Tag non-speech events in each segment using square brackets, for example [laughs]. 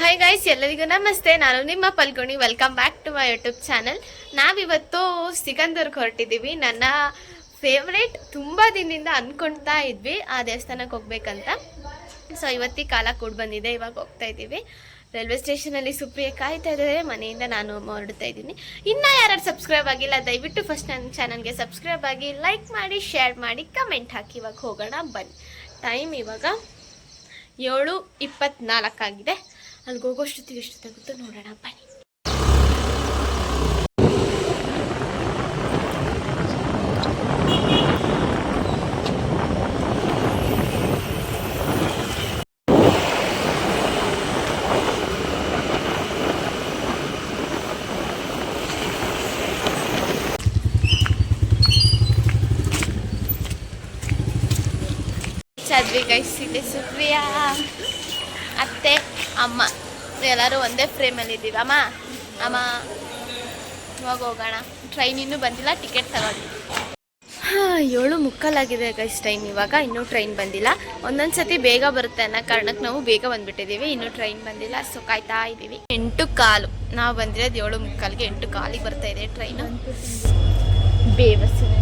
Hi guys ಎಲ್ಲರಿಗೂ ನಮಸ್ತೆ. ನಾನು ನಿಮ್ಮ Phalguni. Welcome back to my YouTube channel ನಾವಿವತ್ತು ಸಿಗಂದೂರ್ಗೆ ಹೊರಟಿದ್ದೀವಿ. ನನ್ನ ಫೇವ್ರೇಟ್ ತುಂಬ ದಿನದಿಂದ ಅಂದ್ಕೊಳ್ತಾ ಇದ್ವಿ. ಆ ದೇವಸ್ಥಾನಕ್ಕೆ ಹೋಗ್ಬೇಕಂತ. ಸೊ ಇವತ್ತಿಗೆ ಕಾಲ ಕೂಡ ಬಂದಿದೆ. ಇವಾಗ ಹೋಗ್ತಾ ಇದ್ದೀವಿ. ರೈಲ್ವೆ ಸ್ಟೇಷನಲ್ಲಿ ಸುಪ್ರಿಯ ಕಾಯ್ತಾ ಇದ್ದಾರೆ. ಮನೆಯಿಂದ ನಾನು ಹೊರಡ್ತಾ ಇದ್ದೀನಿ. ಇನ್ನೂ ಯಾರು ಸಬ್ಸ್ಕ್ರೈಬ್ ಆಗಿಲ್ಲ, ದಯವಿಟ್ಟು ಫಸ್ಟ್ ನನ್ನ ಚಾನಲ್ಗೆ ಸಬ್ಸ್ಕ್ರೈಬ್ ಆಗಿ ಲೈಕ್ ಮಾಡಿ ಶೇರ್ ಮಾಡಿ ಕಮೆಂಟ್ ಹಾಕಿ. ಇವಾಗ ಹೋಗೋಣ, ಬನ್ನಿ. ಟೈಮ್ ಇವಾಗ ಏಳು ಇಪ್ಪತ್ನಾಲ್ಕಾಗಿದೆ. ಅಲ್ಲಿಗೆ ಹೋಗೋಷ್ಟೊತ್ತಿಗೆ ಎಷ್ಟು ತಗುತ್ತೋ ನೋಡೋಣ ಬನ್ನಿ ಚದ್ವಿ ಗೈಸ್ ಇದೆ ಸುಪ್ರಿಯಾ. ಅತ್ತೆ. ಅಮ್ಮ, ಎಲ್ಲರೂ ಒಂದೇ ಫ್ರೇಮಲ್ಲಿ ಇದ್ದೀವಿ. ಅಮ್ಮ ಅಮ್ಮ, ಇವಾಗ ಹೋಗೋಣ. ಟ್ರೈನ್ ಇನ್ನೂ ಬಂದಿಲ್ಲ ಟಿಕೆಟ್ ತಗೊಂಡು ಹಾಂ, ಏಳು ಮುಕ್ಕಲಾಗಿದೆ ಗೈಸ್ ಟೈಮ್ ಇವಾಗ. ಇನ್ನೂ ಟ್ರೈನ್ ಬಂದಿಲ್ಲ. ಒಂದೊಂದು ಸತಿ ಬೇಗ ಬರುತ್ತೆ ಅನ್ನೋ ಕಾರಣಕ್ಕೆ ನಾವು ಬೇಗ ಬಂದ್ಬಿಟ್ಟಿದ್ದೀವಿ. ಇನ್ನೂ ಟ್ರೈನ್ ಬಂದಿಲ್ಲ ಸೊ ಕಾಯ್ತಾ ಇದ್ದೀವಿ. ಎಂಟು ಕಾಲು. ನಾವು ಬಂದಿರೋದು ಏಳು ಮುಕ್ಕಾಲಿಗೆ ಎಂಟು ಕಾಲಿಗೆ ಬರ್ತಾ ಇದೆ ಟ್ರೈನು ಬೇಬಸ್ಸಿನ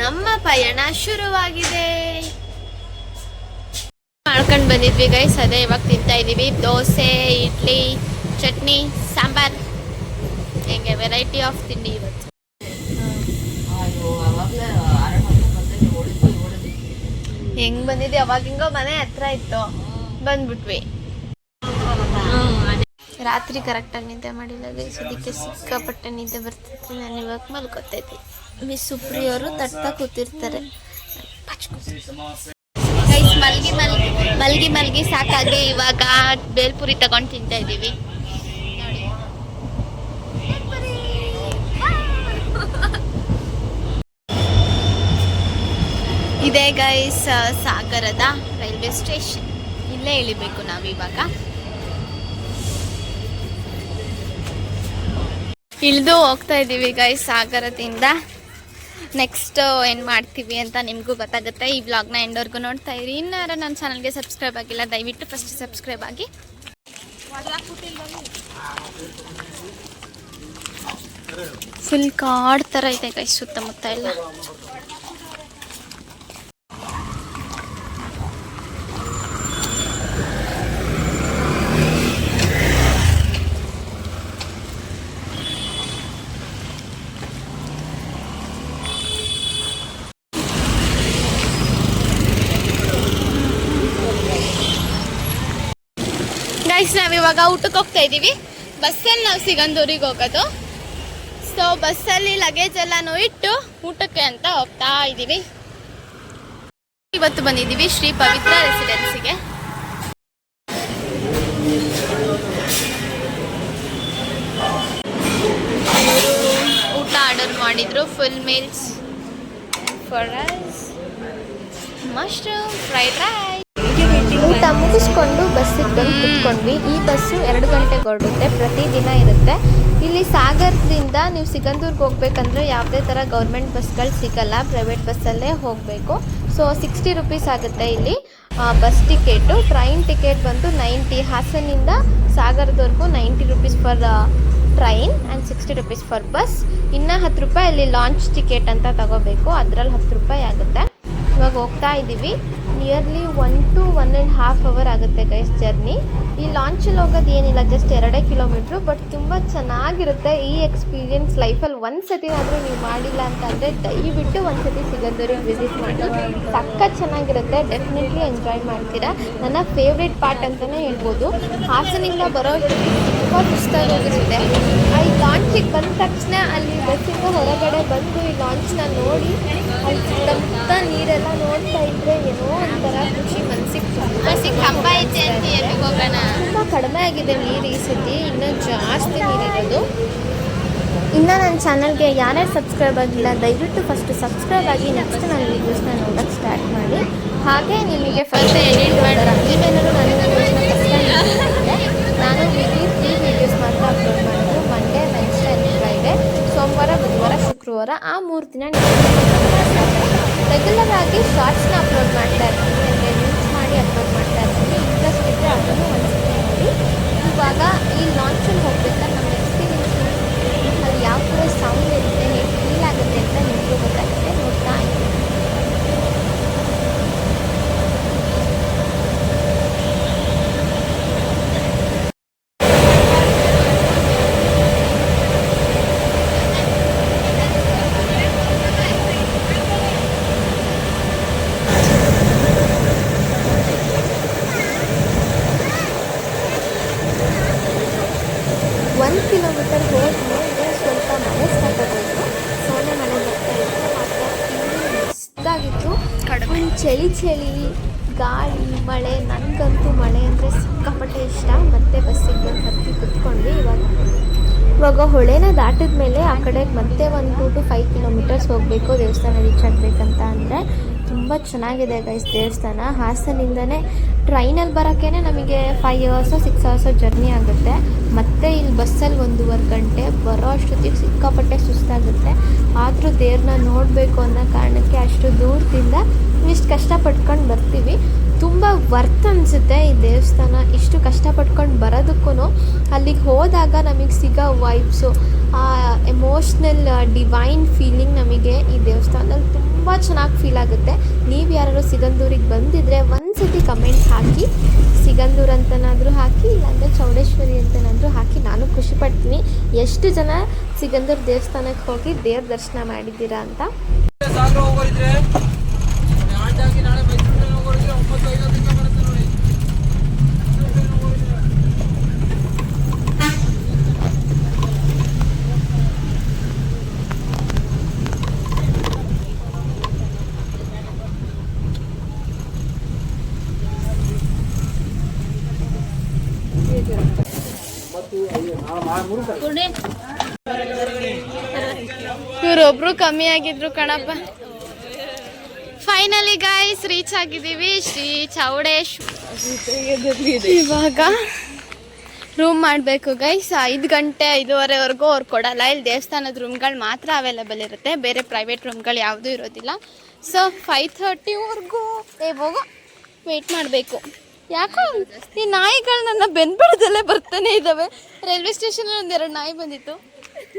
ನಮ್ಮ ಪಯಣ ಶುರುವಾಗಿದೆ. ಮಾಡ್ಕೊಂಡು ಬಂದಿದ್ವಿ ಗೈಸ್ ಅದೇ ಇವಾಗ ತಿಂತಾ ಇದ್ದೀವಿ ದೋಸೆ, ಇಡ್ಲಿ, ಚಟ್ನಿ, ಸಾಂಬಾರ್. ಹೆಂಗೆ ವೆರೈಟಿ ಆಫ್ ತಿಂಡಿ ಇವತ್ತು. ಹೆಂಗ್ ಬಂದಿದ್ವಿ ಅವಾಗ ಹಿಂಗೋ ಮನೆ ಹತ್ರ ಇತ್ತು. ಬಂದ್ಬಿಟ್ವಿ. ರಾತ್ರಿ ಕರೆಕ್ಟಾಗಿ ನಿದ್ದೆ ಮಾಡಿಲ್ಲ ಗೈಸ್ ಅದಕ್ಕೆ ಸಿಕ್ಕಾಪಟ್ಟೆ ನಿದ್ದೆ ಬರ್ತಿತ್ತು. ನಾನು ಇವಾಗ ಮಲ್ಕೋತಾ ಇದ್ದೆ ಮಿಸ್ ಸುಪ್ರಿಯವರು ತಟ್ತಾ ಕೂತಿರ್ತಾರೆ. ಮಲ್ಗಿ ಮಲ್ಗಿ ಮಲ್ಗಿ ಮಲ್ಗಿ ಸಾಕಾಗಿ ಇವಾಗ ಬೇಲ್ಪುರಿ ತಗೊಂಡು ತಿಂತಾ ಇದ್ದೀವಿ. ಇದೇ ಗೈಸ್ ಸಾಗರದ ರೈಲ್ವೆ ಸ್ಟೇಷನ್. ಇಲ್ಲೇ ಇಳಿಬೇಕು ನಾವಿವಾಗ ಇಳಿದು ಹೋಗ್ತಾ ಇದ್ದೀವಿ ಗೈಸ್ ಸಾಗರದಿಂದ. ನೆಕ್ಸ್ಟ್ ಏನು ಮಾಡ್ತೀವಿ ಅಂತ ನಿಮಗೂ ಗೊತ್ತಾಗುತ್ತೆ. ಈ ವ್ಲಾಗ್ನ ಎಂಡೋರ್ಗೂ ನೋಡ್ತಾ ಇರಿ. ಇನ್ನಾರು ನನ್ನ ಚಾನಲ್ಗೆ ಸಬ್ಸ್ಕ್ರೈಬ್ ಆಗಿಲ್ಲ, ದಯವಿಟ್ಟು ಫಸ್ಟ್ ಸಬ್ಸ್ಕ್ರೈಬ್ ಆಗಿ. ಫುಲ್ ಕಾಡ್ ಥರ ಇದೆ ಕೈ ಸುತ್ತಮುತ್ತ ಎಲ್ಲ. ಗೈಸ್ ಇವಾಗ ಊಟಕ್ಕೆ ಹೋಗ್ತಾ ಇದ್ದೀವಿ ಬಸ್ಸಲ್ಲಿ ನಾವು ಸಿಗಂದೂರಿಗೆ ಹೋಗೋದು. ಸೊ ಬಸ್ಸಲ್ಲಿ ಲಗೇಜ್ ಎಲ್ಲನೂ ಇಟ್ಟು ಊಟಕ್ಕೆ ಅಂತ ಹೋಗ್ತಾ ಇದ್ದೀವಿ ಇವತ್ತು ಬಂದಿದ್ದೀವಿ ಶ್ರೀ ಪವಿತ್ರ ರೆಸಿಡೆನ್ಸಿಗೆ ಊಟ ಆರ್ಡರ್ ಮಾಡಿದ್ರು full meals for rice mushroom fried rice ಊಟ ಮುಗಿಸ್ಕೊಂಡು ಬಸ್ಸಿಗೆ ಬಂದು ಕುತ್ಕೊಂಡ್ವಿ. ಈ ಬಸ್ಸು ಎರಡು ಗಂಟೆಗೆ ಹೊರಡುತ್ತೆ ಪ್ರತಿದಿನ ಇರುತ್ತೆ. ಇಲ್ಲಿ ಸಾಗರದಿಂದ ನೀವು ಸಿಗಂದೂರ್ಗೆ ಹೋಗ್ಬೇಕಂದ್ರೆ ಯಾವುದೇ ಥರ ಗೌರ್ಮೆಂಟ್ ಬಸ್ಗಳು ಸಿಗಲ್ಲ. ಪ್ರೈವೇಟ್ ಬಸ್ಸಲ್ಲೇ ಹೋಗಬೇಕು. ಸೊ ಸಿಕ್ಸ್ಟಿ ರುಪೀಸ್ ಆಗುತ್ತೆ ಇಲ್ಲಿ ಬಸ್ ಟಿಕೆಟು. ಟ್ರೈನ್ ಟಿಕೆಟ್ ಬಂದು ನೈಂಟಿ. ಹಾಸನಿಂದ ಸಾಗರದವರೆಗೂ ninety rupees for train and sixty rupees for bus. ಇನ್ನು ಹತ್ತು ರೂಪಾಯಿ ಅಲ್ಲಿ ಲಾಂಚ್ ಟಿಕೆಟ್ ಅಂತ ತಗೋಬೇಕು. ಅದರಲ್ಲಿ ಹತ್ತು ರೂಪಾಯಿ ಆಗುತ್ತೆ. ಇವಾಗ ಹೋಗ್ತಾ ಇದ್ದೀವಿ nearly one to one and half hour ಆಗುತ್ತೆ ಗೈಸ್ ಜರ್ನಿ ಈ ಲಾಂಚಲ್ಲಿ ಹೋಗೋದು ಏನಿಲ್ಲ ಜಸ್ಟ್ ಎರಡೇ ಕಿಲೋಮೀಟ್ರು ಬಟ್ ತುಂಬ ಚೆನ್ನಾಗಿರುತ್ತೆ ಈ ಎಕ್ಸ್ಪೀರಿಯನ್ಸ್ ಲೈಫಲ್ಲಿ ಒಂದು ಸತಿನಾದರೂ ನೀವು ಮಾಡಿಲ್ಲ ಅಂತಂದರೆ ದಯವಿಟ್ಟು ಒಂದು ಸತಿ ಸಿಗಂದೂರಿಗೆ ವಿಸಿಟ್ ಮಾಡಿ. ಸಕ್ಕ ಚೆನ್ನಾಗಿರುತ್ತೆ ಡೆಫಿನೆಟ್ಲಿ ಎಂಜಾಯ್ ಮಾಡ್ತೀರಾ. ನನ್ನ ಫೇವ್ರೆಟ್ ಪಾರ್ಟ್ ಅಂತಲೇ ಹೇಳ್ಬೋದು. ಹಾಸನಿಂದ ಬರೋ ತುಂಬ ಆ ಈ ಲಾಂಚಿಗೆ ಬಂದ ತಕ್ಷಣ ಅಲ್ಲಿ ಬಸ್ಸಿಂದ ಹೊರಗಡೆ ಬಂದು ಈ ಲಾಂಚ್ನ ನೋಡಿ, ಅಲ್ಲಿ ಸುತ್ತಮುತ್ತ ನೀರೆಲ್ಲ ನೋಡ್ತಾ ಇದ್ರೆ ಏನೋ ಒಂಥರ ತುಂಬ ಕಡಿಮೆ ಆಗಿದೆ ನೀರು ಈ ಸತಿ. ಇನ್ನೂ ಜಾಸ್ತಿ ನೀರಿರೋದು ಇನ್ನು ನನ್ನ ಚಾನಲ್ಗೆ ಯಾರ್ಯಾರು ಸಬ್ಸ್ಕ್ರೈಬ್ ಆಗಿಲ್ಲ, ದಯವಿಟ್ಟು ಫಸ್ಟ್ ಸಬ್ಸ್ಕ್ರೈಬ್ ಆಗಿ ನೆಕ್ಸ್ಟ್ ನನ್ನ ವೀಡಿಯೋಸ್ನ ನೋಡೋಕ್ಕೆ ಸ್ಟಾರ್ಟ್ ಮಾಡಿ. ಹಾಗೆ ನಿಮಗೆ ಫಸ್ಟ್ ಎಡಿಟ್ ಮಾಡೋಣ ನೀವೇನಾದ್ರು ನನ್ನ ವೀಡಿಯೋಸ್ನ ನಾನು ವೀಕ್ಲಿ ತ್ರೀ ವೀಡಿಯೋಸ್ ಮಾತ್ರ ಅಪ್ಲೋಡ್ ಮಾಡೋದು ಮಂಡೇ ವೆನ್ಸ್ಡೇ ಫ್ರೈಡೇ ಸೋಮವಾರ, ಬುಧವಾರ, ಶುಕ್ರವಾರ, ಆ ಮೂರು ದಿನ ರೆಗ್ಯುಲರ್ ಆಗಿ ಶಾರ್ಟ್ಸ್ನ ಅಪ್ಲೋಡ್ ಮಾಡ್ತಾ ಇರ್ತೀನಿ. ನನಗೆ ರೀಲ್ಸ್ ಮಾಡಿ ಅಪ್ಲೋಡ್ ಮಾಡ್ತಾ ಇರ್ತೀನಿ. ಇಂಟ್ರೆಸ್ಟ್ ಇದ್ದರೆ ಅದನ್ನು ಒಂದ್ಸತಿ ನೋಡಿ. ಇವಾಗ ಈ ಲಾಂಚಲ್ಲಿ ಹೋಗ್ಬೇಕಾದ್ರೆ ನಮ್ಮ ಎಕ್ಸ್ಪೀರಿಯನ್ಸ್ ಅಲ್ಲಿ ಯಾವ ಥರ ಸೌಂಡ್ ಇರುತ್ತೆ, ಹೇಗೆ ಫೀಲ್ ಆಗುತ್ತೆ ಅಂತ ನಿಮಗೂ ಗೊತ್ತಾಗುತ್ತೆ. ನೋಡ್ತಾ ಇದ್ದೀನಿ ಒಂದು ಕಿಲೋಮೀಟರ್ ಹೋದ್ಮೇಲೆ ಸ್ವಲ್ಪ ಮಳೆ ಸ್ಟಾರ್ಟ್ ಆಗೋಯ್ತು ಸೋನೆ ಮಳೆ ಬರ್ತಾ ಇತ್ತು ಮಾತ್ರ ಮಸ್ತಾಗಿತ್ತು ಕಡಿಮೆ. ಫುಲ್ ಚಳಿ ಗಾಳಿ, ಮಳೆ, ನನಗಂತೂ ಮಳೆ ಅಂದರೆ ಸಿಕ್ಕಾಪಟ್ಟೆ ಇಷ್ಟ. ಮತ್ತೆ ಬಸ್ಸಿಗೆ ಬಂದು ಹತ್ತಿ ಕುತ್ಕೊಂಡ್ವಿ. ಇವಾಗ ಇವಾಗ ಹೊಳೆನ ದಾಟಿದ ಮೇಲೆ ಆ ಕಡೆ ಮತ್ತೆ ಒಂದು ಟೂ ಟು ಫೈವ್ ಕಿಲೋಮೀಟರ್ಸ್ ಹೋಗಬೇಕು, ದೇವಸ್ಥಾನ ರೀಚ್ ಆಗಬೇಕಂತ ಅಂದರೆ ತುಂಬ ಚೆನ್ನಾಗಿದೆ ಗೈಸ್ ದೇವಸ್ಥಾನ. ಹಾಸನಿಂದನೇ ಟ್ರೈನಲ್ಲಿ ಬರೋಕ್ಕೇ ನಮಗೆ five hours six hours journey ಆಗುತ್ತೆ. ಮತ್ತೆ ಇಲ್ಲಿ ಬಸ್ಸಲ್ಲಿ ಒಂದೂವರೆ ಗಂಟೆ ಬರೋ ಅಷ್ಟೊತ್ತಿಗೆ ಸಿಕ್ಕಾಪಟ್ಟೆ ಸುಸ್ತಾಗುತ್ತೆ. ಆದರೂ ದೇವ್ರನ್ನ ನೋಡಬೇಕು ಅನ್ನೋ ಕಾರಣಕ್ಕೆ ಅಷ್ಟು ದೂರದಿಂದ ಇಷ್ಟು ಕಷ್ಟಪಟ್ಕೊಂಡು ಬರ್ತೀವಿ. ತುಂಬ ವರ್ತ್ ಅನಿಸುತ್ತೆ ಈ ದೇವಸ್ಥಾನ. ಇಷ್ಟು ಕಷ್ಟಪಟ್ಕೊಂಡು ಬರೋದಕ್ಕೂ ಅಲ್ಲಿಗೆ ಹೋದಾಗ ನಮಗೆ ಸಿಗೋ ವೈಬ್ಸು, ಆ ಎಮೋಷ್ನಲ್ ಡಿವೈನ್ ಫೀಲಿಂಗ್ ನಮಗೆ ಈ ದೇವಸ್ಥಾನದಲ್ಲಿ ತುಂಬ ಚೆನ್ನಾಗಿ ಫೀಲ್ ಆಗುತ್ತೆ. ನೀವು ಯಾರಾದ್ರು ಸಿಗಂದೂರಿಗೆ ಬಂದಿದ್ರೆ ಒಂದು ಸತಿ ಕಮೆಂಟ್ ಹಾಕಿ. ಸಿಗಂದೂರು ಅಂತನಾದರೂ ಹಾಕಿ, ಇಲ್ಲಾಂದರೆ ಚೌಡೇಶ್ವರಿ ಅಂತನಾದರೂ ಹಾಕಿ. ನಾನು ಖುಷಿ ಪಡ್ತೀನಿ. ಎಷ್ಟು ಜನ ಸಿಗಂದೂರು ದೇವಸ್ಥಾನಕ್ಕೆ ಹೋಗಿ ದೇವ್ರ ದರ್ಶನ ಮಾಡಿದ್ದೀರಾ ಅಂತ ಸಾಗರ ಹೋಗೋರಿದ್ರೆ ನಾಟಾಗಿ ನಾಳೆ ಮೈಸೂರಿನಲ್ಲಿ ಹೋಗೋರಿದ್ರೆ ಒಂಬತ್ತು ಐವತ್ತಕ್ಕೆ ಬರುತ್ತೆ ನೋಡಿ ಇವರೊಬ್ರು ಕಮ್ಮಿ ಆಗಿದ್ರು ಕಣಪ್ಪ. ಫೈನಲಿ ಗಾಯ್ಸ್ ರೀಚ್ ಆಗಿದ್ದೀವಿ. ಶ್ರೀ ಚೌಡೇಶ್ ಇವಾಗ ರೂಮ್ ಮಾಡಬೇಕು ಗೈಸ್ ಐದು ಗಂಟೆ ಐದೂವರೆವರೆಗೂ ಅವ್ರು ಕೊಡಲ್ಲ. ಇಲ್ಲಿ ದೇವಸ್ಥಾನದ ರೂಮ್ಗಳು ಮಾತ್ರ ಅವೈಲೇಬಲ್ ಇರುತ್ತೆ. ಬೇರೆ ಪ್ರೈವೇಟ್ ರೂಮ್ಗಳು ಯಾವುದೂ ಇರೋದಿಲ್ಲ. ಸೊ ಫೈವ್ ಥರ್ಟಿವರೆಗೂ ಹೋಗೋ. ವೆಯ್ಟ್ ಮಾಡಬೇಕು. ಯಾಕೋ ಈ ನಾಯಿಗಳು ನನ್ನ ಬೆನ್ಬಿಡದಲ್ಲೇ ಬರ್ತಾನೆ ಇದ್ದಾವೆ ರೈಲ್ವೆ ಸ್ಟೇಷನ್ ಒಂದೆರಡು ನಾಯಿ ಬಂದಿತ್ತು.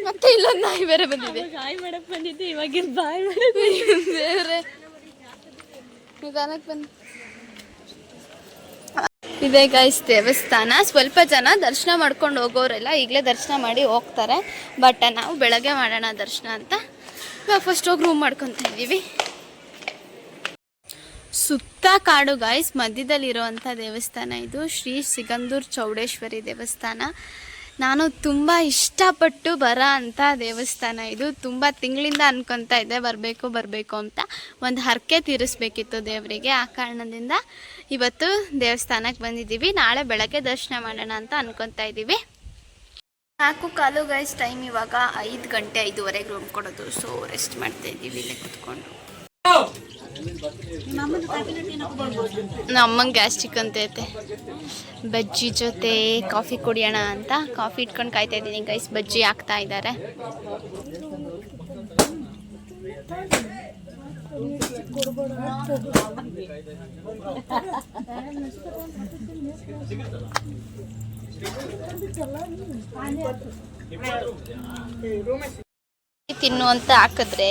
ಮತ್ತೆ ಇಲ್ಲೊಂದು ನಾಯಿ ಬೇರೆ ಬಂದಿದೆ. ಬಾಯ್ ಮಾಡಕ್ ಬಂದಿದ್ದೆ ಇವಾಗ ಬಾಯ್ ಬೇರೆ. ನಿಧಾನಕ್ಕೆ ಬಂದು ಇದೆ ಗೈಸ್ ದೇವಸ್ಥಾನ. ಸ್ವಲ್ಪ ಜನ ದರ್ಶನ ಮಾಡ್ಕೊಂಡು ಹೋಗೋರೆಲ್ಲ ಈಗಲೇ ದರ್ಶನ ಮಾಡಿ ಹೋಗ್ತಾರೆ. ಬಟ್ ನಾವು ಬೆಳಗ್ಗೆ ಮಾಡೋಣ ದರ್ಶನ ಅಂತ. ಫಸ್ಟ್ ಹೋಗಿ ರೂಮ್ ಮಾಡ್ಕೊತಾ ಇದ್ದೀವಿ ಸುತ್ತ ಕಾಡು ಗಾಯ್ಸ್ ಮಧ್ಯದಲ್ಲಿರುವಂಥ ದೇವಸ್ಥಾನ ಇದು. ಶ್ರೀ ಸಿಗಂದೂರ್ ಚೌಡೇಶ್ವರಿ ದೇವಸ್ಥಾನ. ನಾನು ತುಂಬ ಇಷ್ಟಪಟ್ಟು ಬರೋ ಅಂಥ ದೇವಸ್ಥಾನ ಇದು. ತುಂಬ ತಿಂಗಳಿಂದ ಅನ್ಕೊತಾ ಇದ್ದೆ, ಬರಬೇಕು ಬರಬೇಕು ಅಂತ. ಒಂದು ಹರಕೆ ತೀರಿಸ್ಬೇಕಿತ್ತು ದೇವರಿಗೆ. ಆ ಕಾರಣದಿಂದ ಇವತ್ತು ದೇವಸ್ಥಾನಕ್ಕೆ ಬಂದಿದ್ದೀವಿ. ನಾಳೆ ಬೆಳಗ್ಗೆ ದರ್ಶನ ಮಾಡೋಣ ಅಂತ ಅನ್ಕೊತಾ ಇದ್ದೀವಿ. ನಾಲ್ಕು ಕಾಲು ಗೈಸ್ ಟೈಮ್ ಇವಾಗ ಐದು ಗಂಟೆ ಐದುವರೆಗೆ ರೂಮ್ ಕೊಡೋದು. ಸೊ ರೆಸ್ಟ್ ಮಾಡ್ತಾ ಇದ್ದೀವಿ ಇಲ್ಲೇ ಕುತ್ಕೊಂಡು. ನಮ್ಮಂಗೆ ಗ್ಯಾಸ್ಟ್ರಿಕ್ ಅಂತೈತೆ ಬಜ್ಜಿ ಜೊತೆ ಕಾಫಿ ಕುಡಿಯೋಣ ಅಂತ. ಕಾಫಿ ಇಟ್ಕೊಂಡು ಕಾಯ್ತಾ ಇದ್ದೀನಿ ಗೈಸ್ ಬಜ್ಜಿ ಹಾಕ್ತಾ ಇದ್ದಾರೆ. ತಿನ್ನು ಅಂತ ಹಾಕಿದ್ರೆ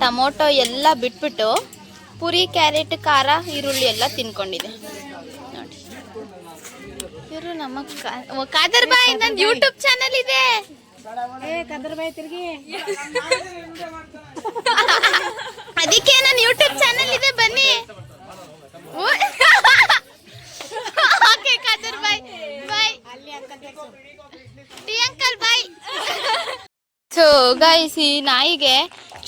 ಟೊಮೊಟೊ ಎಲ್ಲ ಬಿಟ್ಬಿಟ್ಟು ಪುರಿ ಕ್ಯಾರೆಟ್ ಖಾರ ಈರುಳ್ಳಿ ಎಲ್ಲ ತಿನ್ಕೊಂಡಿದೆ. ನೋಡಿ. ಇವರು ನಮ್ಮ ಕಾದರ್ ಬಾಯ್ ನಂದು ಯೂಟ್ಯೂಬ್ ಚಾನಲ್ ಇದೆ. [laughs] ಅದಕ್ಕೆ ನನ್ನ ಯೂಟ್ಯೂಬ್ ಚಾನಲ್ ಇದೆ ಬನ್ನಿ. Okay [laughs] Khader bhai. Bye tea uncle bye so guys ಈ ನಾಯಿಗೆ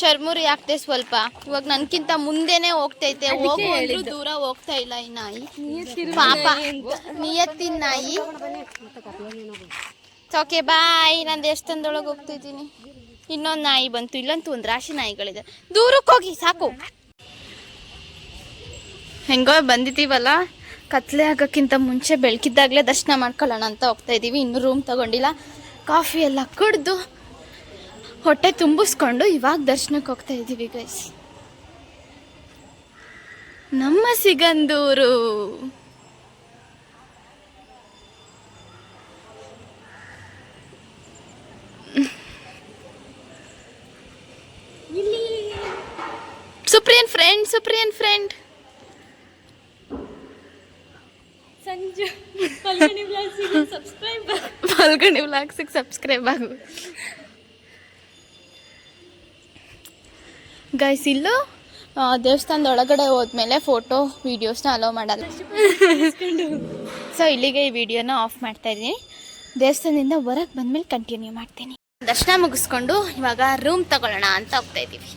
ಚರ್ಮುರಿ ಆಗ್ತೆ ಸ್ವಲ್ಪ. ಇವಾಗ ನನ್ಕಿಂತ ಮುಂದೆನೆ ಹೋಗ್ತೈತೆ. ಹೋಗು ಅಂದ್ರೂ ದೂರ ಹೋಗ್ತಾ ಇಲ್ಲ ಈ ನಾಯಿ. ಪಾಪ. ನಿಯತ್ತಿನ ನಾಯಿ. ಓಕೆ ಬಾಯ್ ನಾನು ದೇವಸ್ಥಾನದೊಳಗೆ ಹೋಗ್ತಿದ್ದೀನಿ. ಇನ್ನೊಂದು ನಾಯಿ ಬಂತು. ಇಲ್ಲಂತೂ ಒಂದು ರಾಶಿ ನಾಯಿಗಳಿದೆ. ದೂರಕ್ಕೆ ಹೋಗಿ ಸಾಕು. ಹೆಂಗೋ ಬಂದಿದ್ದೀವಲ್ಲ? ಕತ್ಲೆ ಆಗೋಕ್ಕಿಂತ ಮುಂಚೆ ಬೆಳಕಿದ್ದಾಗಲೇ ದರ್ಶನ ಮಾಡ್ಕೊಳ್ಳೋಣ ಅಂತ ಹೋಗ್ತಾ ಇದ್ದೀವಿ ಇನ್ನೂ ರೂಮ್ ತಗೊಂಡಿಲ್ಲ. ಕಾಫಿ ಎಲ್ಲ ಕುಡ್ದು ಹೊಟ್ಟೆ ತುಂಬಿಸ್ಕೊಂಡು ಇವಾಗ ದರ್ಶನಕ್ಕೆ ಹೋಗ್ತಾ ಇದ್ದೀವಿ ಗೈಸ್ ನಮ್ಮ ಸಿಗಂದೂರು. ಸುಪ್ರಿಯನ್ ಫ್ರೆಂಡ್ ಸುಪ್ರಿಯನ್ ಫ್ರೆಂಡ್ ಸಂಜೆ ಬ್ಲಾಗ್ಸಿಗೆ ಸಬ್ಸ್ಕ್ರೈಬ್ ಮಲ್ಗಣಿ ವ್ಲಾಗ್ಸಿಗೆ ಸಬ್ಸ್ಕ್ರೈಬ್ ಆಗು. ಗೈಸ್ ಇಲ್ಲೂ ದೇವಸ್ಥಾನದ ಒಳಗಡೆ ಹೋದ್ಮೇಲೆ ಫೋಟೋ ವೀಡಿಯೋಸ್ನ ಅಲೋ ಮಾಡಲ್ಲ. ಸೊ ಇಲ್ಲಿಗೆ ಈ ವಿಡಿಯೋನ ಆಫ್ ಮಾಡ್ತಾ ಇದ್ದೀನಿ. ದೇವಸ್ಥಾನದಿಂದ ಹೊರಗೆ ಬಂದ್ಮೇಲೆ ಕಂಟಿನ್ಯೂ ಮಾಡ್ತೀನಿ. ದರ್ಶನ ಮುಗಿಸ್ಕೊಂಡು ಇವಾಗ ರೂಮ್ ತಗೊಳ್ಳೋಣ ಅಂತ ಹೋಗ್ತಾ ಇದ್ದೀವಿ.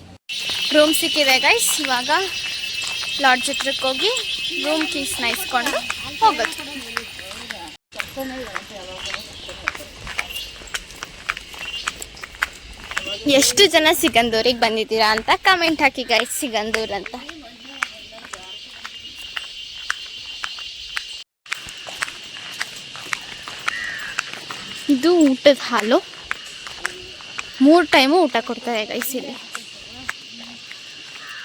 ರೂಮ್ ಸಿಕ್ಕಿದೆ ಗೈಸ್ ಇವಾಗ ಲಾಡ್ಜ್ ಹತ್ರಕ್ಕೆ ಹೋಗಿ ರೂಮ್ ಕೀಸ್ನ ಇಸ್ಕೊಂಡು ಹೋಗೋದು. ಎಷ್ಟು ಜನ ಸಿಗಂದೂರಿಗೆ ಬಂದಿದ್ದೀರಾ ಅಂತ ಕಮೆಂಟ್ ಹಾಕಿ ಗೈಸ್ ಸಿಗಂದೂರ್ ಅಂತ. ಇದು ಊಟದ ಹಾಲು. ಮೂರು ಟೈಮು ಊಟ ಕೊಡ್ತಾರೆ ಗೈಸ್ ಇಲ್ಲಿ.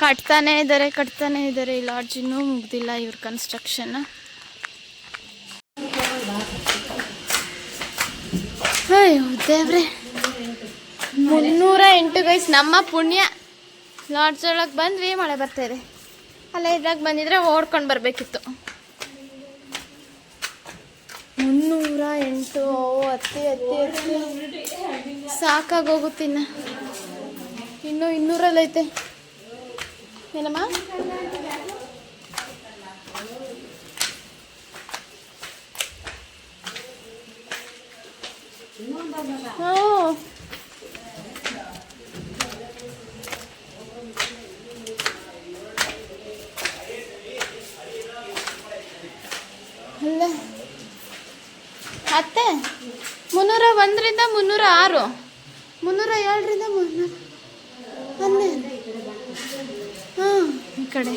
ಕಟ್ತಾನೆ ಇದ್ದಾರೆ ಕಟ್ತಾನೆ ಇದ್ದಾರೆ. ಈ ಲಾಡ್ಜ್ ಮುಗ್ದಿಲ್ಲ ಇವ್ರ ಕನ್ಸ್ಟ್ರಕ್ಷನ್ ಅಯ್ಯೋ ದೇವ್ರೆ. ಮುನ್ನೂರ ಎಂಟು ಗೈಸ್ ನಮ್ಮ ಪುಣ್ಯ. ಲಾಡ್ಜ್ ಒಳಗೆ ಬಂದ್ವಿ, ಮಳೆ ಬರ್ತಾ ಇದೆ. ಅಲ್ಲೇ ಇದ್ರಾಗ ಬಂದಿದ್ರೆ ಓಡ್ಕೊಂಡು ಬರಬೇಕಿತ್ತು. ಮುನ್ನೂರ ಎಂಟು ಹತ್ತಿ ಹತ್ತಿ ಹತ್ತಿ. ಸಾಕಾಗೋಗುತ್ತಿನ್ನ ಇನ್ನು. ಇನ್ನೂರಲ್ಲೈತೆ. ಏನಮ್ಮ? ಹ್ಞೂ ಅಲ್ಲ ಅತ್ತೆ ಮುನ್ನೂರ ಒಂದರಿಂದ ಮುನ್ನೂರ ಆರು. ಮುನ್ನೂರ ಏಳರಿಂದ ಮುನ್ನೂರ ಹನ್ನೆರಡು ಹಾಂ. ಈ ಕಡೆ.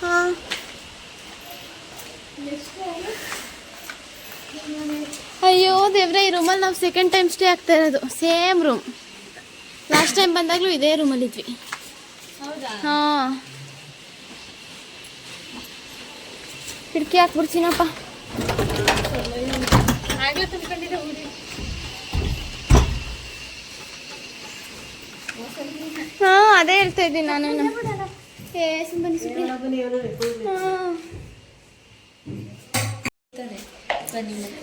ಹಾಂ. ಅಯ್ಯೋ ದೇವ್ರೆ ಈ ರೂಮಲ್ಲಿ ನಾವು ಸೆಕೆಂಡ್ ಟೈಮ್ ಸ್ಟೇ ಆಗ್ತಾ ಇರೋದು. ಸೇಮ್ ರೂಮ್ ಲಾಸ್ಟ್ ಟೈಮ್ ಬಂದಾಗಲೂ ಇದೇ ರೂಮಲ್ಲಿ ಇದ್ವಿ. ಹಾಂ. ಕಿಟಕಿ ಹಾಕ್ಬಿಡ್ತೀನಪ್ಪ. ಹಾ ಅದೇ ಹೇಳ್ತಾ ಇದ್ದೀನಿ ನಾನು. ಏ ಸುಮ್ಮನೆ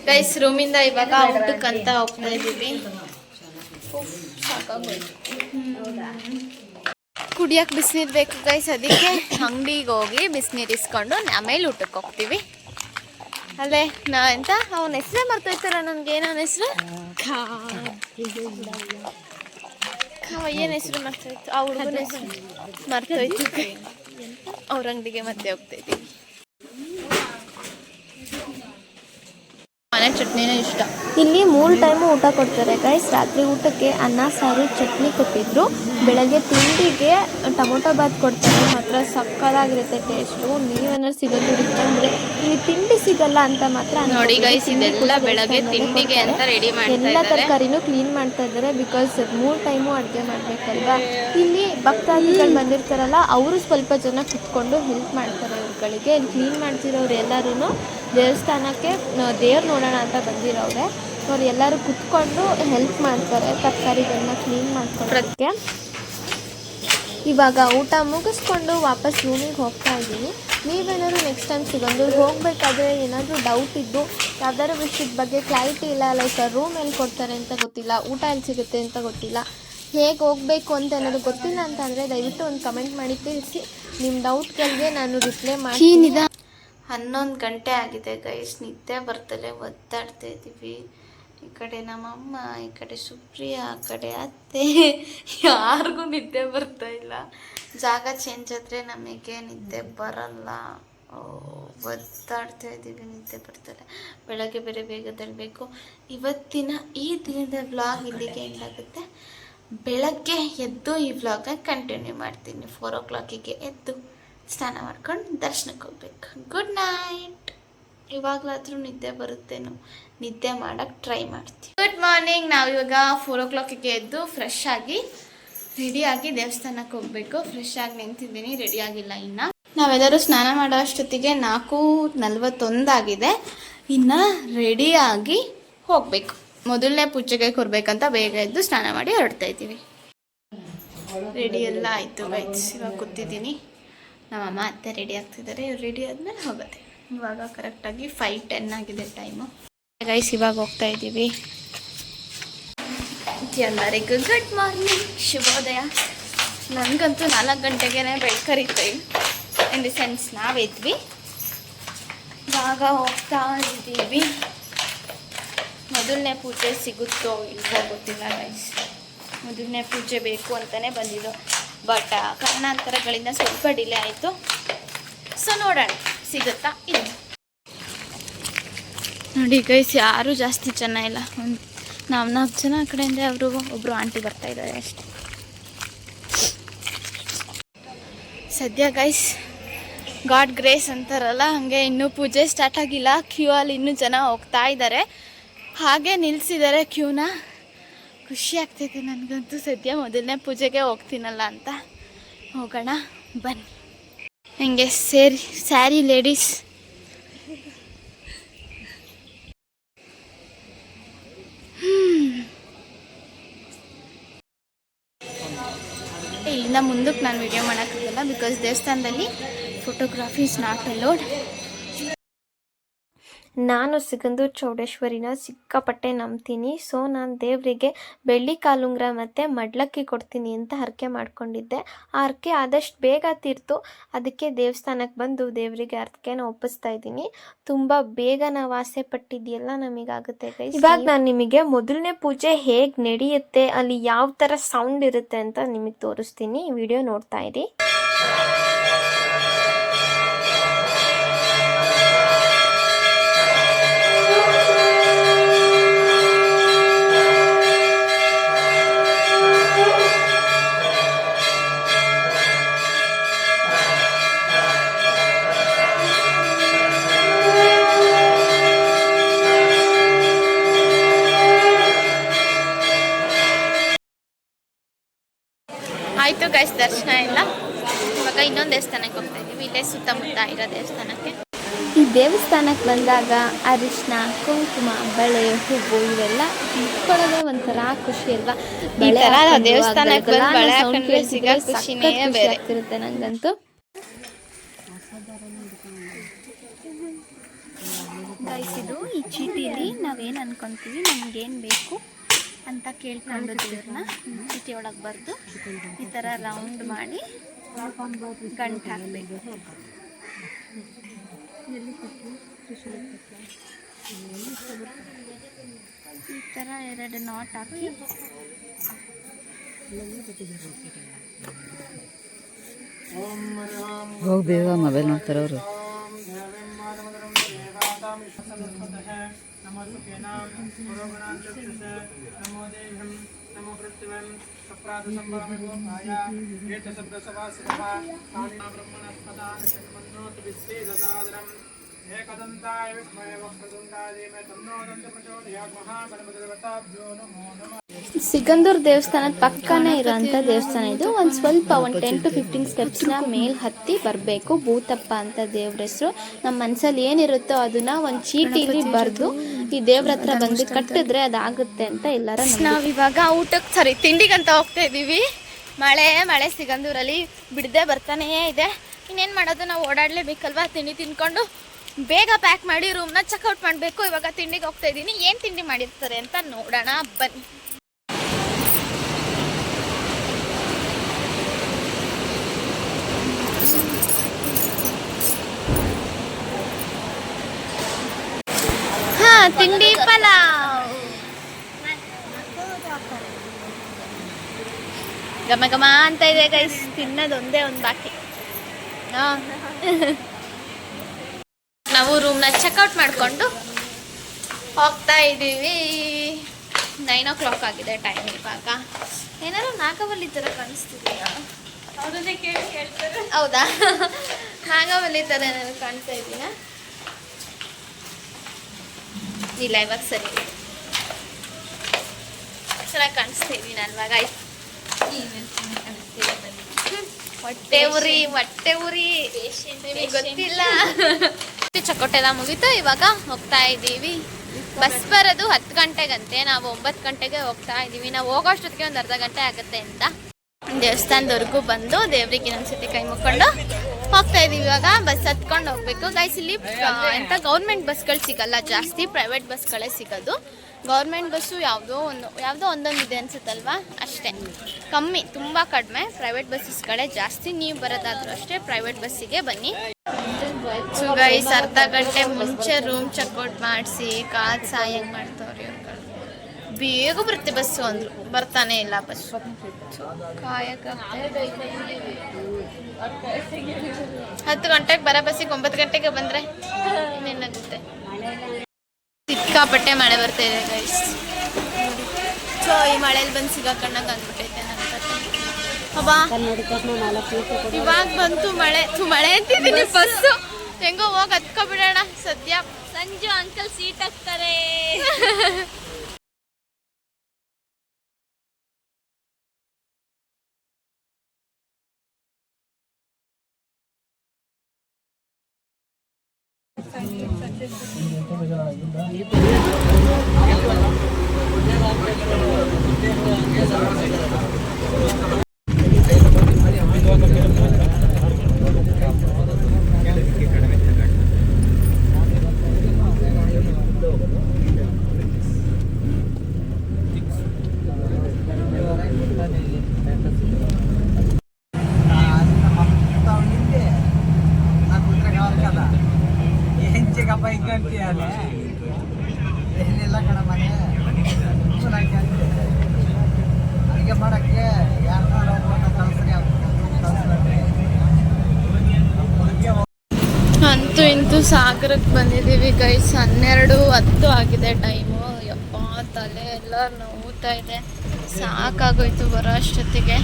ಗೈಸ್ ರೂಮಿಂದ ಇವಾಗ ಊಟಕ್ಕಂತ ಹೋಗ್ತಾ ಇದ್ದೀವಿ. ಸಾಕಾಗೋಯ್ತು. ಕುಡಿಯಕ್ಕೆ ಬಿಸಿನೀರು ಬೇಕು ಗೈಸ್ ಅದಕ್ಕೆ ಅಂಗಡಿಗೆ ಹೋಗಿ ಬಿಸಿನೀರು ಇಸ್ಕೊಂಡು ಆಮೇಲೆ ಊಟಕ್ಕೆ ಹೋಗ್ತೀವಿ. ಅಲ್ಲೇ, ನಾ ಎಂತ? ಅವನ ಹೆಸರೇ ಮರ್ತೋಯ್ತಾರ ನನಗೆ ಏನೋ ಅವನ ಹೆಸರು ಏನು ಹೆಸರು ಮರ್ತೋಯ್ತು? ಅವ್ರ ಮರ್ತೋಯ್ತು. ಅವ್ರ ಅಂಗಡಿಗೆ ಮತ್ತೆ ಹೋಗ್ತಾ ಇದ್ದೀವಿ. ಚಟ್ನಿನೇ ಇಷ್ಟ. ಇಲ್ಲಿ ಮೂರು ಟೈಮು ಊಟ ಕೊಡ್ತಾರೆ ಗೈಸ್ ರಾತ್ರಿ ಊಟಕ್ಕೆ ಅನ್ನ ಸಾರು ಚಟ್ನಿ ಕೊಟ್ಟಿದ್ರು. ಬೆಳಗ್ಗೆ ತಿಂಡಿಗೆ ಟೊಮೊಟೊ ಬಾತ್ ಕೊಡ್ತಾರೆ. ಮಾತ್ರ ಸಕ್ಕದಾಗಿರುತ್ತೆ ಟೇಸ್ಟು ನೀವೇನಾದ್ರು ಸಿಗೋದು ಅಂದ್ರೆ ಇಲ್ಲಿ ತಿಂಡಿ ಸಿಗಲ್ಲ ಅಂತ ಮಾತ್ರ ನೋಡಿ ಗೈಸ್ ಇದೆಲ್ಲ ಬೆಳಗ್ಗೆ ತಿಂಡಿಗೆ ಅಂತ ರೆಡಿ ಎಲ್ಲ ತರಕಾರಿನೂ ಕ್ಲೀನ್ ಮಾಡ್ತಾ ಇದ್ದಾರೆ ಬಿಕಾಸ್ ಮೂರು ಟೈಮು ಅಡುಗೆ ಮಾಡ್ಬೇಕಲ್ವಾ? ಇಲ್ಲಿ ಭಕ್ತಾದಿಗಳು ಬಂದಿರ್ತಾರಲ್ಲ ಅವರು ಸ್ವಲ್ಪ ಜನ ಕುತ್ಕೊಂಡು ಹೆಲ್ಪ್ ಮಾಡ್ತಾರೆ. ಇಲ್ಲಿ ಕ್ಲೀನ್ ಮಾಡ್ತಿರೋರು ಎಲ್ಲರೂ ದೇವಸ್ಥಾನಕ್ಕೆ ದೇವ್ರು ನೋಡೋಣ ಅಂತ ಬಂದಿರೋರೆ ಅವ್ರು ಎಲ್ಲರೂ ಕುತ್ಕೊಂಡು ಹೆಲ್ಪ್ ಮಾಡ್ತಾರೆ ತರಕಾರಿಗಳನ್ನ ಕ್ಲೀನ್ ಮಾಡ್ಕೊಳ್ಳೋದಕ್ಕೆ ಇವಾಗ ಊಟ ಮುಗಿಸ್ಕೊಂಡು ವಾಪಸ್ ರೂಮಿಗೆ ಹೋಗ್ತಾ ಇದ್ದೀನಿ. ನೀವೇನಾದ್ರು ನೆಕ್ಸ್ಟ್ ಟೈಮ್ ಸಿಗೋದು ಹೋಗಬೇಕಾದ್ರೆ ಏನಾದರೂ ಡೌಟ್ ಇದ್ದು, ಯಾವ್ದಾದ್ರು ವಿಷಯದ ಬಗ್ಗೆ ಕ್ಲಾರಿಟಿ ಇಲ್ಲ ಲೈಕ್ ರೂಮ್ ಎಲ್ಲಿ ಕೊಡ್ತಾರೆ ಅಂತ ಗೊತ್ತಿಲ್ಲ, ಊಟ ಎಲ್ಲಿ ಸಿಗುತ್ತೆ ಅಂತ ಗೊತ್ತಿಲ್ಲ. ಹೇಗೆ ಹೋಗಬೇಕು ಅಂತ ಅನ್ನೋದು ಗೊತ್ತಿಲ್ಲ ಅಂತ ಅಂದರೆ ದಯವಿಟ್ಟು ಒಂದು ಕಮೆಂಟ್ ಮಾಡಿ ತಿಳಿಸಿ. ನಿಮ್ಮ ಡೌಟ್ಗಳಿಗೆ ನಾನು ರಿಪ್ಲೈ ಮಾಡಿ ಹನ್ನೊಂದು ಗಂಟೆ ಆಗಿದೆ ಗೈಸ್ ನಿದ್ದೆ ಬರ್ತಲೇ ಒದ್ದಾಡ್ತಾ ಇದ್ದೀವಿ ಈ ಕಡೆ ನಮ್ಮಮ್ಮ ಈ ಕಡೆ ಸುಪ್ರಿಯಾ ಆ ಕಡೆ ಅತ್ತೆ. ಯಾರಿಗೂ ನಿದ್ದೆ ಬರ್ತಾ ಇಲ್ಲ. ಜಾಗ ಚೇಂಜ್ ಆದರೆ ನಮಗೆ ನಿದ್ದೆ ಬರಲ್ಲ. ಓ, ಒದ್ದಾಡ್ತಾ ಇದ್ದೀವಿ ನಿದ್ದೆ ಬರ್ತಾರೆ ಬೆಳಗ್ಗೆ ಬೇರೆ ಬೇಗ ಬೇಕು ಇವತ್ತಿನ ಈ ದಿನದ ವ್ಲಾಗ್ ಇಲ್ಲಿಗೆ ಎಂಡಾಗುತ್ತೆ ಬೆಳಗ್ಗೆ ಎದ್ದು ಈ ವ್ಲಾಗ್ನ ಕಂಟಿನ್ಯೂ ಮಾಡ್ತೀನಿ. ಫೋರ್ ಓ ಕ್ಲಾಕಿಗೆ ಎದ್ದು ಸ್ನಾನ ಮಾಡ್ಕೊಂಡು ದರ್ಶನಕ್ಕೆ ಹೋಗ್ಬೇಕು. ಗುಡ್ ನೈಟ್ ಇವಾಗಲಾದರೂ ನಿದ್ದೆ ಬರುತ್ತೇನೋ. ನಿದ್ದೆ ಮಾಡೋಕ್ಕೆ ಟ್ರೈ ಮಾಡ್ತೀವಿ. ಗುಡ್ ಮಾರ್ನಿಂಗ್ ನಾವು ಇವಾಗ ಫೋರ್ ಓ ಕ್ಲಾಕಿಗೆ ಎದ್ದು ಫ್ರೆಶ್ ಆಗಿ ರೆಡಿಯಾಗಿ ದೇವಸ್ಥಾನಕ್ಕೆ ಹೋಗಬೇಕು. ಫ್ರೆಶ್ ಆಗಿ ನಿಂತಿದ್ದೀನಿ. ರೆಡಿ ಆಗಿಲ್ಲ ಇನ್ನು. ನಾವೆಲ್ಲರೂ ಸ್ನಾನ ಮಾಡೋ ಅಷ್ಟೊತ್ತಿಗೆ ನಾಲ್ಕು ನಲ್ವತ್ತೊಂದಾಗಿದೆ ಇನ್ನು ರೆಡಿಯಾಗಿ ಹೋಗಬೇಕು. ಮೊದಲನೇ ಪೂಜೆಗೆ ಕೊರ್ಬೇಕಂತ ಬೇಗ ಎದ್ದು ಸ್ನಾನ ಮಾಡಿ ಹೊರಡ್ತಾ ಇದ್ದೀವಿ. ರೆಡಿ ಎಲ್ಲ ಆಯಿತು ಗೈಸ್ ಇವಾಗ ಕೂತಿದ್ದೀನಿ. ನಮ್ಮಮ್ಮ ಅತ್ತೆ ರೆಡಿ ಆಗ್ತಿದ್ದಾರೆ. ಇವ್ರು ರೆಡಿ ಆದಮೇಲೆ ಹೋಗುತ್ತೆ. ಇವಾಗ ಕರೆಕ್ಟಾಗಿ ಫೈವ್ ಟೆನ್ ಆಗಿದೆ ಟೈಮು ಗೈಸ್ ಇವಾಗ ಹೋಗ್ತಾ ಇದ್ದೀವಿ. ಎಲ್ಲರಿಗೂ ಗುಡ್ ಮಾರ್ನಿಂಗ್ ಶುಭೋದಯ. ನನಗಂತೂ ನಾಲ್ಕು ಗಂಟೆಗೆ ಬೆಳ್ಕರಿತು ಇನ್ ದಿ ಸೆನ್ಸ್ ನಾವಿದ್ವಿ ಇವಾಗ ಹೋಗ್ತಾ ಇದ್ದೀವಿ. ಮೊದಲನೇ ಪೂಜೆ ಸಿಗುತ್ತೋ ಇಲ್ವೋ ಗೊತ್ತಿಲ್ಲ ಗೈಸ್ ಮೊದಲನೇ ಪೂಜೆ ಬೇಕು ಅಂತಲೇ ಬಂದಿದ್ದು. ಬಟ್ ಕಾರಣಾಂತರಗಳಿಂದ ಸ್ವಲ್ಪ ಡಿಲೇ ಆಯಿತು. ಸೊ ನೋಡೋಣ. ಸಿಗುತ್ತಾ ಇಲ್ಲ ನೋಡಿ ಗೈಸ್ ಯಾರೂ ಜಾಸ್ತಿ ಜನ ಇಲ್ಲ. ಒಂದು ನಾವು ನಾಲ್ಕು ಜನ ಆ ಕಡೆಯಿಂದ ಅವರು ಒಬ್ಬರು ಆಂಟಿ ಬರ್ತಾ ಇದ್ದಾರೆ ಅಷ್ಟೇ. ಸದ್ಯ ಗೈಸ್ ಗಾಡ್ ಗ್ರೇಸ್ ಅಂತಾರಲ್ಲ, ಹಾಗೆ ಇನ್ನೂ ಪೂಜೆ ಸ್ಟಾರ್ಟ್ ಆಗಿಲ್ಲ. ಕ್ಯೂ ಅಲ್ಲಿ ಇನ್ನೂ ಜನ ಹೋಗ್ತಾ ಇದ್ದಾರೆ. ಹಾಗೆ ನಿಲ್ಲಿಸಿದ್ದಾರೆ ಕ್ಯೂನ. ಖುಷಿ ಆಗ್ತೈತೆ ನನಗಂತೂ ಸದ್ಯ ಮೊದಲನೇ ಪೂಜೆಗೆ ಹೋಗ್ತೀನಲ್ಲ ಅಂತ. ಹೋಗೋಣ, ಬನ್ನಿ. ಹಿಂಗೆ ಸೇರಿ, ಸ್ಯಾರಿ ಲೇಡೀಸ್. ಇಲ್ಲಿಂದ ಮುಂದಕ್ಕೆ ನಾನು ವಿಡಿಯೋ ಮಾಡೋಕ್ಕಾಗಲ್ಲ ಬಿಕಾಸ್ ದೇವಸ್ಥಾನದಲ್ಲಿ ಫೋಟೋಗ್ರಫಿ ಇಸ್ ನಾಟ್ ಅಲೋಡ್ ನಾನು ಸಿಗಂದೂರು ಚೌಡೇಶ್ವರಿನ ಸಿಕ್ಕಾಪಟ್ಟೆ ನಂಬ್ತೀನಿ. ಸೊ ನಾನು ದೇವರಿಗೆ ಬೆಳ್ಳಿ ಕಾಲುಂಗ್ರ ಮತ್ತು ಮಡ್ಲಕ್ಕಿ ಕೊಡ್ತೀನಿ ಅಂತ ಹರಕೆ ಮಾಡ್ಕೊಂಡಿದ್ದೆ. ಆ ಹರಕೆ ಆದಷ್ಟು ಬೇಗ ತೀರ್ತು. ಅದಕ್ಕೆ ದೇವಸ್ಥಾನಕ್ಕೆ ಬಂದು ದೇವರಿಗೆ ಹರಕೆನ ಒಪ್ಪಿಸ್ತಾ ಇದ್ದೀನಿ. ತುಂಬ ಬೇಗ ನಾವು ಆಸೆ ಪಟ್ಟಿದ್ದೆಲ್ಲ ನಮಗಾಗುತ್ತೆ. ಇವಾಗ ನಾನು ನಿಮಗೆ ಮೊದಲನೇ ಪೂಜೆ ಹೇಗೆ ನಡೆಯುತ್ತೆ ಅಲ್ಲಿ ಯಾವ ಥರ ಸೌಂಡ್ ಇರುತ್ತೆ ಅಂತ ನಿಮಗೆ ತೋರಿಸ್ತೀನಿ. ವಿಡಿಯೋ ನೋಡ್ತಾ ಇರಿ. ಆಯಿತು ಗೈಸ್ ದರ್ಶನ ಎಲ್ಲ ಇವಾಗ ಇನ್ನೊಂದು ದೇವಸ್ಥಾನಕ್ಕೆ ಹೋಗ್ತಾ ಇದ್ದೀವಿ. ಇಲ್ಲೇ ಸುತ್ತಮುತ್ತ ಇರೋ ದೇವಸ್ಥಾನಕ್ಕೆ. ಈ ದೇವಸ್ಥಾನಕ್ಕೆ ಬಂದಾಗ ಅರಿಶಿನ ಕುಂಕುಮ ಬಳೆ ಹೂವು ಇವೆಲ್ಲ ಇಟ್ಕೊಳ್ಳೋದೇ ಒಂಥರ ಖುಷಿ ಅಲ್ವಾ? ಈ ಬಳೆ ಥರ ದೇವಸ್ಥಾನಕ್ಕೆ ನಂಗಂತೂ. ಗೈಸ್ ಇದು ಈ ಚೀಟಿಯಲ್ಲಿ ನಾವೇನು ಅನ್ಕೊಂತೀವಿ? ನಮ್ಗೇನು ಬೇಕು? ಅಂತ ಕೇಳ್ಕೊಂಡು ದೇವ್ರನ್ನ ಚೀಟಿ ಒಳಗೆ ಬರೆದು ಈ ಥರ ರೌಂಡ್ ಮಾಡಿ ಗಂಟು ಹಾಕಬೇಕು. ಈ ಥರ ಎರಡು ನಾಟ್ ಹಾಕಿ. ಹೋಗಿ ಮೊಬೈಲ್ ನೋಡ್ತಾರೆ ಅವರು. नमोदेहं नमो पृथिवं सप्रातसम्भामिगोपाया ये च शब्दसभा शिवः ब्रह्मणस्पदान् शक्मन्नोत् विश्वे ददादरम् ಸಿಗಂದೂರ್ ದೇವಸ್ಥಾನದ ಪಕ್ಕನೇ ಇರೋಂಥ ದೇವಸ್ಥಾನ ಇದು. ಒಂದು ಸ್ವಲ್ಪ ಒಂದು ಟೆನ್ ಟು ಫಿಫ್ಟೀನ್ ಸ್ಟೆಪ್ಸ್ನ ಮೇಲ್ ಹತ್ತಿ ಬರಬೇಕು. ಭೂತಪ್ಪ ಅಂತ ದೇವ್ರ ಹೆಸರು. ನಮ್ಮ ಮನಸ್ಸಲ್ಲಿ ಏನಿರುತ್ತೋ ಅದನ್ನ ಒಂದು ಚೀಟಿಲಿ ಬರೆದು ಈ ದೇವ್ರ ಹತ್ರ ಬಂದು ಕಟ್ಟಿದ್ರೆ ಅದಾಗುತ್ತೆ ಅಂತ ಎಲ್ಲರ ನಾವು ಇವಾಗ ಊಟಕ್ಕೆ ಸರಿ ತಿಂಡಿಗಂತ ಹೋಗ್ತಾ ಇದ್ದೀವಿ. ಮಳೆ ಮಳೆ ಸಿಗಂದೂರಲ್ಲಿ ಬಿಡದೆ ಬರ್ತಾನೇ ಇದೆ. ಇನ್ನೇನ್ ಮಾಡೋದು? ನಾವು ಓಡಾಡಲೇಬೇಕಲ್ವಾ? ತಿಂಡಿ ತಿನ್ಕೊಂಡು ಬೇಗ ಪ್ಯಾಕ್ ಮಾಡಿ ರೂಮ್ನ ಚೆಕ್ಔಟ್ ಮಾಡಬೇಕು. ಇವಾಗ ತಿಂಡಿಗೆ ಹೋಗ್ತಾ ಇದ್ದೀನಿ. ಏನು ತಿಂಡಿ ಮಾಡಿರ್ತಾರೆ ಅಂತ ನೋಡೋಣ. ಬನ್ನಿ. ತಿಂಡಿ ಪಲಾವ್. ಗಮ ಗಮ ಅಂತ ಇದೆ ಗೈಸ್ ತಿನ್ನೋದು ಒಂದೇ ಒಂದು ಬಾಕಿ. ಆ. [laughs] ನಾವು ರೂಮ್ನ ಚೆಕ್ಔಟ್ ಮಾಡಿಕೊಂಡು ಹೋಗ್ತಾ ಇದ್ದೀವಿ. ನೈನ್ ಓ ಕ್ಲಾಕ್ ಆಗಿದೆ ಟೈಮ್ ಇವಾಗ. ಏನಾದ್ರು ನಾಗವಲ್ಲಿ ಥರ ಕಾಣಿಸ್ತಿದೆಯಾ? ಹೌದಾ? ನಾಗವಲ್ಲಿ ಥರ ಏನಾದ್ರು ಕಾಣ್ತಾ ಇದೀಯಾ? ಇಲ್ಲ ಇವಾಗ ಸರಿ. ಚೆನ್ನಾಗಿ ಕಾಣಿಸ್ತಾ ನಾನು ಇವಾಗ. ಹೊಟ್ಟೆ ಉರಿ ಹೊಟ್ಟೆ ಉರಿ. ಗೊತ್ತಿಲ್ಲ. ಚಕೋಟೆ ಎಲ್ಲ ಮುಗೀತು. ಇವಾಗ ಹೋಗ್ತಾ ಇದ್ದೀವಿ. ಬಸ್ ಬರೋದು ಹತ್ತು ಗಂಟೆಗಂತೆ. ನಾವು ಒಂಬತ್ತು ಗಂಟೆಗೆ ಹೋಗ್ತಾ ಇದ್ದೀವಿ. ನಾವು ಹೋಗೋಷ್ಟೊತ್ತಿಗೆ ಒಂದು ಅರ್ಧ ಗಂಟೆ ಆಗುತ್ತೆ ಅಂತ. ದೇವಸ್ಥಾನದವರೆಗೂ ಬಂದು ದೇವ್ರಿಗೆ ಇನ್ನೊಂದ್ಸತಿ ಕೈ ಮುಕ್ಕೊಂಡು ಹೋಗ್ತಾ ಇದೀವಿ ಇವಾಗ ಬಸ್ ಹತ್ಕೊಂಡು ಹೋಗ್ಬೇಕು. ಗೈಸ್ ಇಲ್ಲಿ ಎಂತ ಗೌರ್ಮೆಂಟ್ ಬಸ್ಗಳು ಸಿಗಲ್ಲ. ಜಾಸ್ತಿ ಪ್ರೈವೇಟ್ ಬಸ್ಗಳೇ ಸಿಗೋದು. ಗೌರ್ಮೆಂಟ್ ಬಸ್ಸು ಯಾವುದೋ ಒಂದು, ಯಾವುದೋ ಒಂದೊಂದು ಇದೆ ಅನ್ಸುತ್ತಲ್ವಾ? ಅಷ್ಟೇ. ಕಮ್ಮಿ, ತುಂಬ ಕಡಿಮೆ. ಪ್ರೈವೇಟ್ ಬಸ್ಸಸ್ಗಳೇ ಜಾಸ್ತಿ. ನೀವು ಬರೋದಾದ್ರೂ ಅಷ್ಟೇ ಪ್ರೈವೇಟ್ ಬಸ್ಸಿಗೆ ಬನ್ನಿ. ಸೊ ಗೈಸ್ ಅರ್ಧ ಗಂಟೆ ಮುಂಚೆ ರೂಮ್ ಚೆಕ್ಔಟ್ ಮಾಡಿಸಿ ಕಾಲ್ ಸಾಯಂಗ್ ಮಾಡ್ತವ್ರಿ ಇವ್ರುಗಳು. ಬೇಗ ಬರುತ್ತೆ ಬಸ್ಸು ಅಂದ್ರು. ಬರ್ತಾನೆ ಇಲ್ಲ ಬಸ್ಸು ಹತ್ತು ಗಂಟೆಗೆ ಬರೋ ಬಸ್ಸಿಗೆ ಒಂಬತ್ತು ಗಂಟೆಗೆ ಬಂದ್ರೆ ಏನಾಗುತ್ತೆ ಸಿಕ್ಕಾಪಟ್ಟೆ ಮಳೆ ಬರ್ತಾ ಇದೆ ಗೈಸ್ ಸೊ ಈ ಮಳೆಯಲ್ಲಿ ಬಂದು ಸಿಗಾಕಣ್ಣಕ್ಕೆ ಅಂದ್ಬಿಟ್ಟೈತೆ ಅಬ್ಬಾ, ಇವಾಗ ಬಂತು ಮಳೆ. ಮಳೆ ಅಂತಿದ್ದೀನಿ ಬಸ್ಸು ಹೆಂಗೋ ಹೋಗಿ ಹತ್ಕೊಬಿಡೋಣ ಸದ್ಯ. ಸಂಜು ಅಂಕಲ್ ಸೀಟ್ ಹಾಕ್ತಾರೆ. ನೋವುತ್ತಾ ಇದೆ. ಸಾಕಾಗೋಯ್ತು ಬರೋ ಅಷ್ಟೊತ್ತಿಗೆ.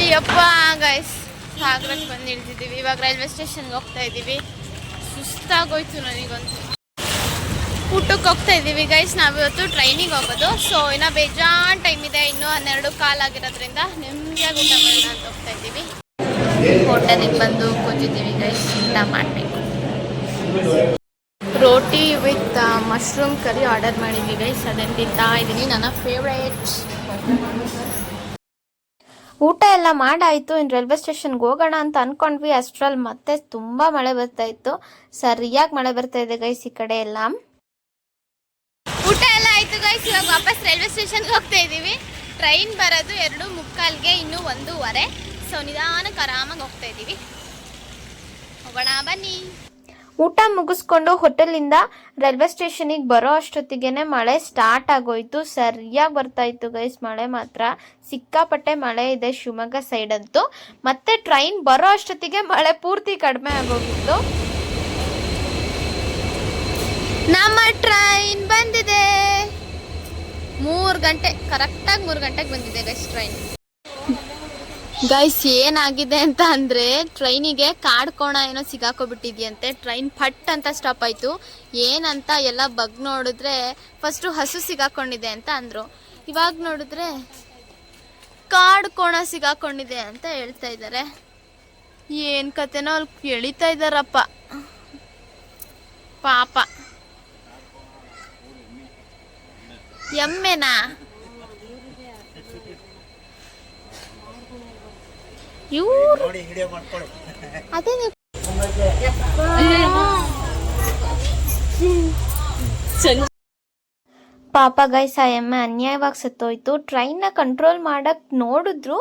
ಅಯ್ಯಪ್ಪ ಗೈಸ್ ಸಾಗರಕ್ಕೆ ಬಂದು ಇವಾಗ ರೈಲ್ವೆ ಸ್ಟೇಷನ್ಗೆ ಹೋಗ್ತಾ ಇದ್ದೀವಿ. ಸುಸ್ತಾಗೋಯ್ತು ನನಗಂತೂ. ಊಟಕ್ಕೆ ಹೋಗ್ತಾ ಇದ್ದೀವಿ ಗೈಸ್ ನಾವಿವತ್ತು ಟ್ರೈನಿಗೆ ಹೋಗೋದು. ಸೊ ಇನ್ನು ಬೇಜಾನ್ ಟೈಮ್ ಇದೆ. ಇನ್ನೂ ಹನ್ನೆರಡು ಕಾಲಾಗಿರೋದ್ರಿಂದ ನೆಮ್ಮದಿಯಾಗಿ ಊಟ ಮಾಡೋಣ ಅಂತ ಹೋಗ್ತಾ ಇದ್ದೀವಿ. ಹೋಟೆಲಿಗೆ ಬಂದು ಕೂತಿದ್ದೀವಿ ಗೈಸ್ ಊಟ ಮಾಡಬೇಕು. Roti with mushroom curry order ಮಾಡಿದ್ವಿ ಗೈಸ್ ಅದನ್ನ ತಿಂತಾ ಇದ್ದೀನಿ ನನ್ನ ಫೇವ್ರೇಟ್ ಊಟ ಎಲ್ಲ ಮಾಡಾಯಿತು. ಇನ್ನು ರೈಲ್ವೆ ಸ್ಟೇಷನ್ಗೆ ಹೋಗೋಣ ಅಂತ ಅನ್ಕೊಂಡ್ವಿ. ಅಷ್ಟರಲ್ಲಿ ಮತ್ತೆ ತುಂಬ ಮಳೆ ಬರ್ತಾ ಇತ್ತು. ಸರಿಯಾಗಿ ಮಳೆ ಬರ್ತಾ ಇದೆ ಗೈಸ್ ಈ ಕಡೆ ಎಲ್ಲ. ಊಟ ಎಲ್ಲ ಆಯ್ತು ಗೈಸ್ ಇವಾಗ ವಾಪಸ್ ರೈಲ್ವೆ ಸ್ಟೇಷನ್ಗೆ ಹೋಗ್ತಾ ಇದ್ದೀವಿ ಟ್ರೈನ್ ಬರೋದು ಎರಡು ಮುಕ್ಕಾಲ್ಗೆ ಇನ್ನೂ ಒಂದೂವರೆ. ಸೊ ನಿಧಾನಕ್ಕೆ ಆರಾಮಾಗಿ ಹೋಗ್ತಾ ಇದ್ದೀವಿ ಹೋಗೋಣ ಬನ್ನಿ. ಊಟ ಮುಗಿಸ್ಕೊಂಡು ಹೋಟೆಲಿಂದ ರೈಲ್ವೆ ಸ್ಟೇಷನಿಗೆ ಬರೋ ಅಷ್ಟೊತ್ತಿಗೆನೆ ಮಳೆ ಸ್ಟಾರ್ಟ್ ಆಗೋಯ್ತು. ಸರಿಯಾಗಿ ಬರ್ತಾ ಇತ್ತು ಗೈಸ್ ಮಳೆ ಮಾತ್ರ. ಸಿಕ್ಕಾಪಟ್ಟೆ ಮಳೆ ಇದೆ ಶಿವಮೊಗ್ಗ ಸೈಡ್ ಅಂತೂ. ಮತ್ತೆ ಟ್ರೈನ್ ಬರೋ ಅಷ್ಟೊತ್ತಿಗೆ ಮಳೆ ಪೂರ್ತಿ ಕಡಿಮೆ ಆಗೋಗಿತ್ತು. ನಮ್ಮ ಟ್ರೈನ್ ಬಂದಿದೆ. ಮೂರು ಗಂಟೆ ಕರೆಕ್ಟಾಗಿ ಮೂರು ಗಂಟೆಗೆ ಬಂದಿದೆ ಗೈಸ್ ಟ್ರೈನ್ ಗೈಸ್ ಏನಾಗಿದೆ ಅಂತ ಅಂದರೆ ಟ್ರೈನಿಗೆ ಕಾಡ್ಕೋಣ ಏನೋ ಸಿಗಾಕೋಬಿಟ್ಟಿದ್ಯಂತೆ. ಟ್ರೈನ್ ಫಟ್ ಅಂತ ಸ್ಟಾಪ್ ಆಯಿತು. ಏನಂತ ಎಲ್ಲ ಬಗ್ ನೋಡಿದ್ರೆ ಫಸ್ಟು ಹಸು ಸಿಗಾಕೊಂಡಿದೆ ಅಂತ ಅಂದರು. ಇವಾಗ ನೋಡಿದ್ರೆ ಕಾಡ್ಕೋಣ ಸಿಗಾಕೊಂಡಿದೆ ಅಂತ ಹೇಳ್ತಾ ಇದ್ದಾರೆ ಏನು ಕತೆನೋ ಅಲ್ಲಿ ಎಳಿತಾ ಇದ್ದಾರಪ್ಪ ಪಾಪ. ಎಮ್ಮೆನಾ? ಇವ್ರು ಅದೇ ನೀವು ಪಾಪ ಗೈ ಗೈಸ್ ಆ ಎಮ್ಮೆ ಅನ್ಯಾಯವಾಗಿ ಸತ್ತೋಯ್ತು. ಟ್ರೈನ್ನ ಕಂಟ್ರೋಲ್ ಮಾಡಕ್ ನೋಡಿದ್ರು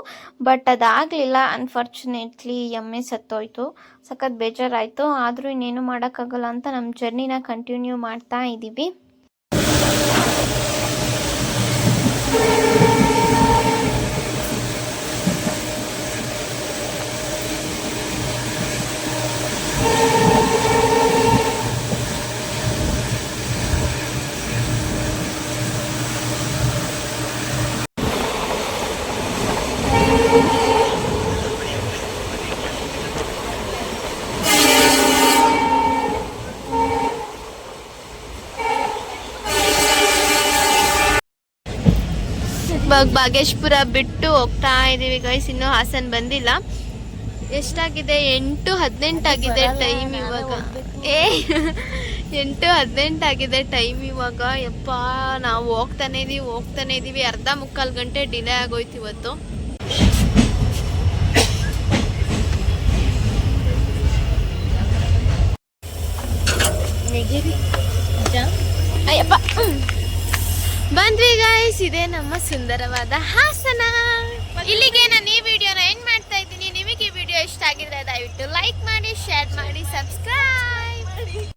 ಬಟ್ ಅದಾಗಲಿಲ್ಲ. ಅನ್ಫಾರ್ಚುನೇಟ್ಲಿ ಎಮ್ಮೆ ಸತ್ತೋಯ್ತು. ಸಖತ್ ಬೇಜಾರಾಯಿತು. ಆದರೂ ಇನ್ನೇನು ಮಾಡೋಕ್ಕಾಗಲ್ಲ ಅಂತ ನಮ್ಮ ಜರ್ನಿನ ಕಂಟಿನ್ಯೂ ಮಾಡ್ತಾ ಇದ್ದೀವಿ ಇವಾಗ ಬಾಗೇಶ್ಪುರ ಬಿಟ್ಟು ಹೋಗ್ತಾ ಇದೀವಿ ಗೈಸ್ ಇನ್ನು ಹಾಸನ್ ಬಂದಿಲ್ಲ. ಎಷ್ಟಾಗಿದೆ? ಎಂಟು ಹದಿನೆಂಟಾಗಿದೆ ಟೈಮ್ ಇವಾಗ. ಏ ಎಂಟು ಹದಿನೆಂಟಾಗಿದೆ ಟೈಮ್ ಇವಾಗ. ಯಪ್ಪ ನಾವು ಹೋಗ್ತಾನೆ ಇದೀವಿ ಹೋಗ್ತಾನೆ ಇದೀವಿ. ಅರ್ಧ ಮುಕ್ಕಾಲು ಗಂಟೆ ಡಿಲೇ ಆಗೋಯ್ತು ಇವತ್ತು. ಅಯ್ಯಪ್ಪ ಬಂದ್ವಿ ಗಾಯ್ಸ್ ಇದೇ ನಮ್ಮ ಸುಂದರವಾದ ಹಾಸನ. ಇಲ್ಲಿಗೆ ನಾನು ಈ ವಿಡಿಯೋನ ಎಂಡ್ ಮಾಡ್ತಾ ಇದ್ದೀನಿ. ನಿಮಗೆ ಈ ವಿಡಿಯೋ ಇಷ್ಟ ಆಗಿದ್ರೆ ದಯವಿಟ್ಟು ಲೈಕ್ ಮಾಡಿ ಶೇರ್ ಮಾಡಿ ಸಬ್ಸ್ಕ್ರೈಬ್